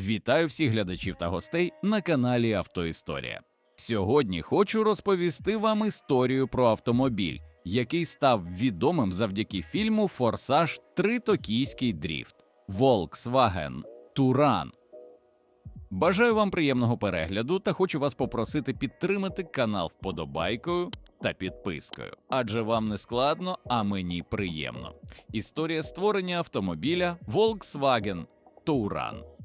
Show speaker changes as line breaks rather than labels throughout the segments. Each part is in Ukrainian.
Вітаю всіх глядачів та гостей на каналі Автоісторія. Сьогодні хочу розповісти вам історію про автомобіль, який став відомим завдяки фільму Форсаж 3 Токійський дріфт Volkswagen Туран. Бажаю вам приємного перегляду та хочу вас попросити підтримати канал вподобайкою та підпискою, адже вам не складно, а мені приємно. Історія створення автомобіля Volkswagen Touran.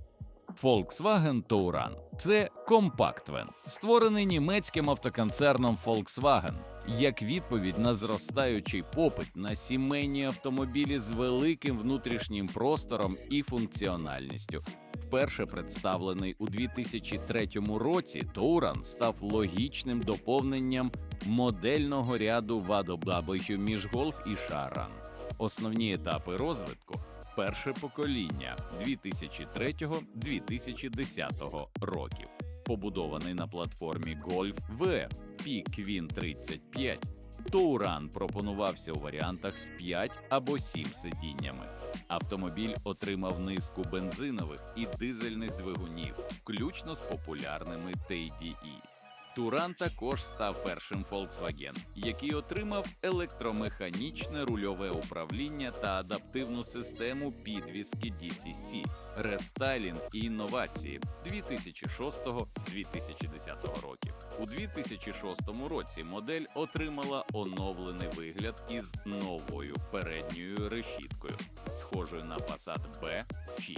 Volkswagen Touran – це компактвен, створений німецьким автоконцерном Volkswagen як відповідь на зростаючий попит на сімейні автомобілі з великим внутрішнім простором і функціональністю. Вперше представлений у 2003 році, Touran став логічним доповненням модельного ряду VW між Golf і Charan. Основні етапи розвитку перше покоління 2003-2010 років, побудований на платформі Golf V P-Queen 35. Touran пропонувався у варіантах з 5 або 7 сидіннями. Автомобіль отримав низку бензинових і дизельних двигунів, включно з популярними TDI. Туран також став першим Volkswagen, який отримав електромеханічне рульове управління та адаптивну систему підвіски DCC, рестайлінг і інновації 2006-2010 років. У 2006 році модель отримала оновлений вигляд із новою передньою решіткою, схожою на Passat B6.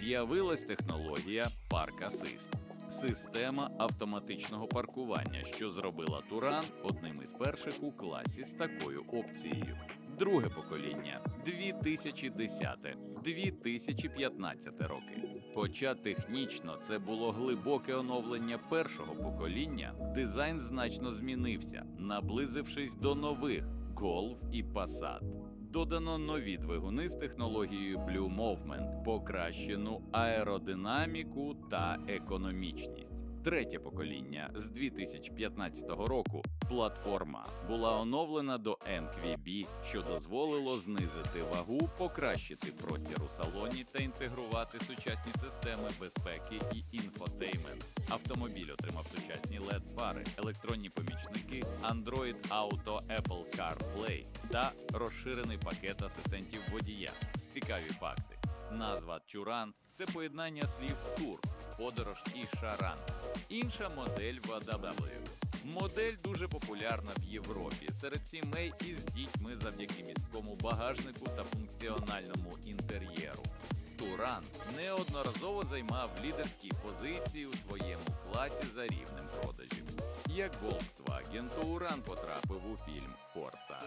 З'явилась технологія Park Assist – система автоматичного паркування, що зробила Туран одним із перших у класі з такою опцією. Друге покоління 2010-2015 роки. Хоча технічно це було глибоке оновлення першого покоління, дизайн значно змінився, наблизившись до нових Golf і Passat. Додано нові двигуни з технологією Blue Movement, покращену аеродинаміку та економічність. Третє покоління з 2015 року платформа була оновлена до MQB, що дозволило знизити вагу, покращити простір у салоні та інтегрувати сучасні системи безпеки і інфотеймент. Автомобіль отримав сучасні led фари, електронні помічники, Android Auto, Apple CarPlay та розширений пакет асистентів водія. Цікаві факти. Назва Чуран це поєднання слів тур, подорож і шаран. Інша модель VW. Модель дуже популярна в Європі серед сімей із дітьми завдяки місткому багажнику та функціональному інтер'єру. Туран неодноразово займав лідерські позиції у своєму класі за рівнем продажів. Як Volkswagen, Туран потрапив у фільм Форсаж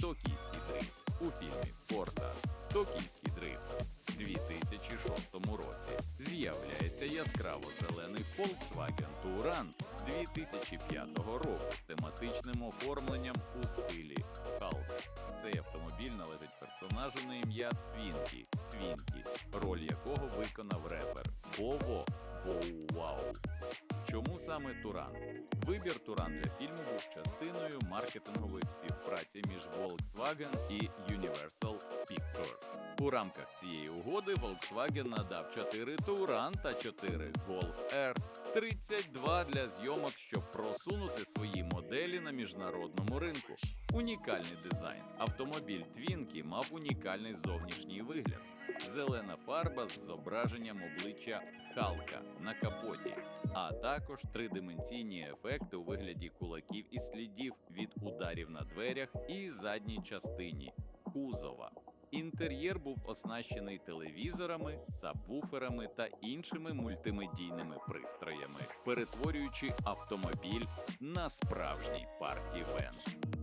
Токійський дрифт. У фільмі Форсаж Токійський дрифт у 2006 році з'являється яскраво зелений Volkswagen Touran 2005 року з тематичним оформленням у стилі Халк. Цей автомобіль належить персонажу на ім'я Твінкі, Твінкі, роль якого виконав репер Бово Боу Вау. Чому саме Туран? Вибір Туран для фільму був частиною маркетингової співпраці між Volkswagen і Universal Pictures. У рамках цієї угоди Volkswagen надав 4 Туран та 4 Golf R 32 для зйомок, щоб просунути свої моделі на міжнародному ринку. Унікальний дизайн. Автомобіль Твінкі мав унікальний зовнішній вигляд. Зелена фарба з зображенням обличчя Халка на капоті, а також тридименційні ефекти у вигляді кулаків і слідів від ударів на дверях і задній частині кузова. Інтер'єр був оснащений телевізорами, сабвуферами та іншими мультимедійними пристроями, перетворюючи автомобіль на справжній парті-вен.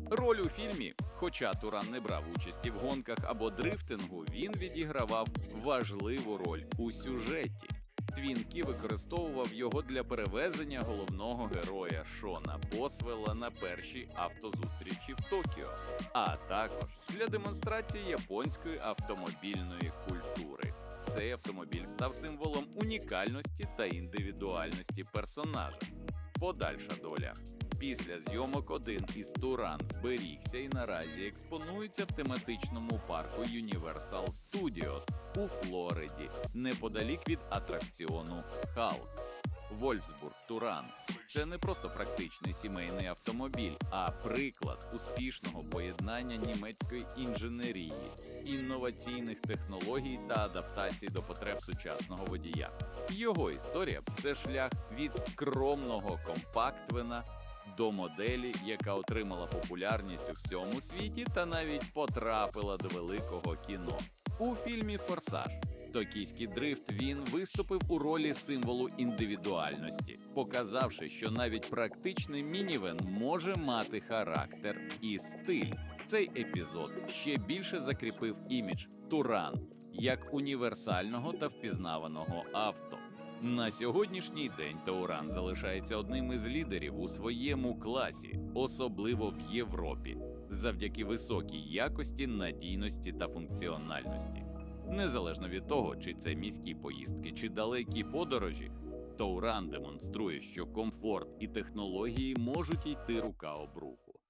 Роль у фільмі, хоча Туран не брав участі в гонках або дрифтингу, він відігравав важливу роль у сюжеті. Твінкі використовував його для перевезення головного героя Шона Босвелла на першій автозустрічі в Токіо, а також для демонстрації японської автомобільної культури. Цей автомобіль став символом унікальності та індивідуальності персонажа. Подальша доля. Після зйомок один із Туран зберігся і наразі експонується в тематичному парку Universal Studios у Флориді, неподалік від атракціону Халк. Вольфсбург Туран це не просто практичний сімейний автомобіль, а приклад успішного поєднання німецької інженерії, інноваційних технологій та адаптації до потреб сучасного водія. Його історія це шлях від скромного компактвена до моделі, яка отримала популярність у всьому світі та навіть потрапила до великого кіно. У фільмі Форсаж Токійський дрифт він виступив у ролі символу індивідуальності, показавши, що навіть практичний мінівен може мати характер і стиль. Цей епізод ще більше закріпив імідж Туран як універсального та впізнаваного авто. На сьогоднішній день Тауран залишається одним із лідерів у своєму класі, особливо в Європі, завдяки високій якості, надійності та функціональності. Незалежно від того, чи це міські поїздки чи далекі подорожі, Тауран демонструє, що комфорт і технології можуть йти рука об руку.